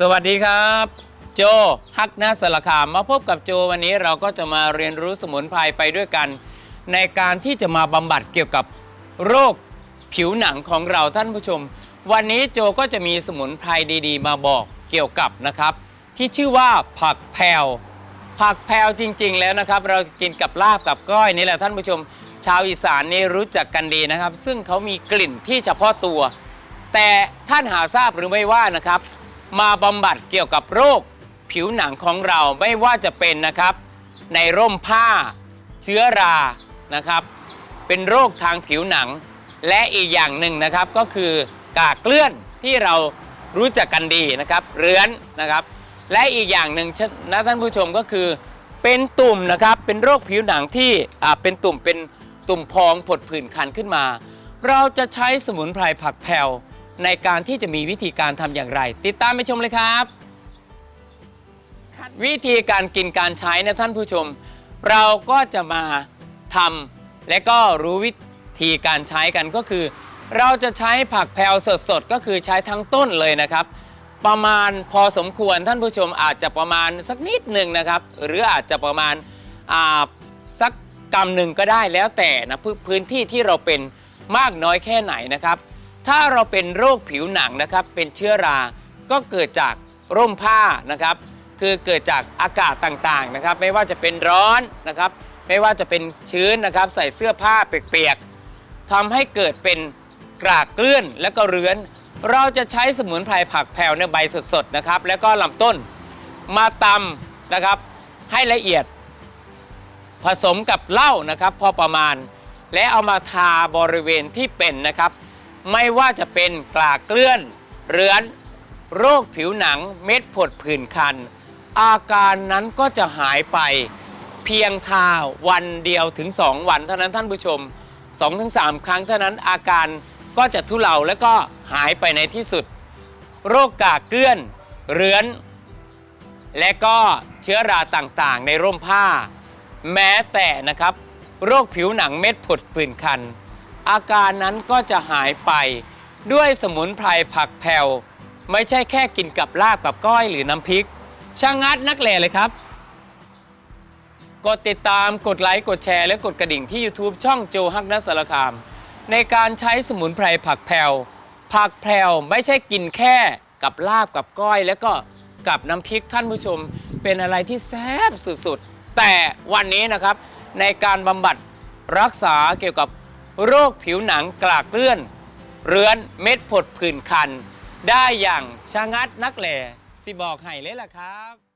สวัสดีครับ โจฮักนาสารคามมาพบกับโจวันนี้เราก็จะมาเรียนรู้สมุนไพรไปด้วยกัน ในการที่จะมาบำบัดเกี่ยวกับโรคผิวหนังของเราท่านผู้ชม วันนี้โจก็จะมีสมุนไพรดีๆ มาบอกเกี่ยวกับนะครับ ที่ชื่อว่าผักแพรวผักแพรวจริง ๆ แล้วนะครับ เรากินกับลาบกับก้อยนี่แหละท่านผู้ชม ชาวอีสานนี่รู้จักกันดีนะครับ ซึ่งเขามีกลิ่นที่เฉพาะตัว แต่ท่านหาทราบหรือไม่ว่านะครับ มาบำบัดเกี่ยวกับโรค ผิวหนังของเราไม่ว่าจะเป็นนะครับ ในร่มผ้า เชื้อรานะครับ เป็นโรคทางผิวหนัง และอีกอย่างหนึ่งนะครับก็คือกากเลื่อนที่เรารู้จักกันดีนะครับเรื้อนนะครับ และอีกอย่างหนึ่งนะท่านผู้ชมก็คือ เป็นตุ่มนะครับเป็นโรคผิวหนังที่อ่าเป็นตุ่มเป็นตุ่มพองผดผื่นคันขึ้นมา เราจะใช้สมุนไพรผักแพรว ในการที่จะมีวิธีการทำอย่างไร ติดตามไปชมเลยครับ วิธีการกินการใช้นะท่านผู้ชม เราก็จะมาทำและก็รู้วิธีการใช้กันก็คือ เราจะใช้ผักแพรวสดๆ ก็คือใช้ทั้งต้นเลยนะครับ ประมาณพอสมควรท่านผู้ชมอาจจะประมาณสักนิดหนึ่งนะครับ หรืออาจจะประมาณอ่าสักกำหนึ่งก็ได้แล้วแต่นะพื้นพื้นที่ที่เราเป็นมากน้อยแค่ไหนนะครับ ถ้าเราเป็นโรคผิวหนังนะครับเป็นเชื้อรา ก็เกิดจากร่มผ้านะครับ คือเกิดจากอากาศต่างๆนะครับ ไม่ว่าจะเป็นร้อนนะครับ ไม่ว่าจะเป็นชื้นนะครับ ใส่เสื้อผ้าเปียกๆทำให้เกิดเป็นกรากเกลื่อนและก็เรื้อน เราจะใช้สมุนไพรผักแพรวในใบสดๆนะครับ แล้วก็ลำต้นมาตำนะครับ ให้ละเอียด ผสมกับเหล้านะครับ พอประมาณ และเอามาทาบริเวณที่เป็นนะครับ ไม่ว่าจะเป็นกลากเกลื่อน เรื้อน โรคผิวหนังเม็ดผดผื่นคัน อาการนั้นก็จะหายไป เพียงทาวันเดียวถึง 2 วันเท่านั้นท่านผู้ชม 2-3 ครั้งเท่านั้นอาการก็จะทุเลาและก็หายไปในที่สุด โรคกากเกลื่อน เรื้อน และก็เชื้อราต่างๆ ในร่มผ้า แม้แต่นะครับ โรคผิวหนังเม็ดผดผื่นคัน อาการนั้นก็จะหายไป ด้วยสมุนไพรผักแผ่วไม่ใช่แค่กินกับลาบกับก้อยหรือน้ำพริก ช่างงัดนักแหล่เลยครับ กดติดตามกดไลค์กดแชร์และกดกระดิ่งที่ YouTube ช่องโจฮักนัสสารคาม ในการใช้สมุนไพรผักแพรวผักแพรวไม่ใช่กินแค่กับลาบกับก้อย แล้วก็กับน้ำพริกท่านผู้ชมเป็นอะไรที่แซ่บสุดๆ แต่วันนี้นะครับในการบำบัดรักษาเกี่ยวกับ โรคผิวหนังกลากเลื่อน เรื้อนเม็ดผดผื่นคัน ได้อย่างชะงัดนักแหล่สิบอกให้เลยล่ะครับ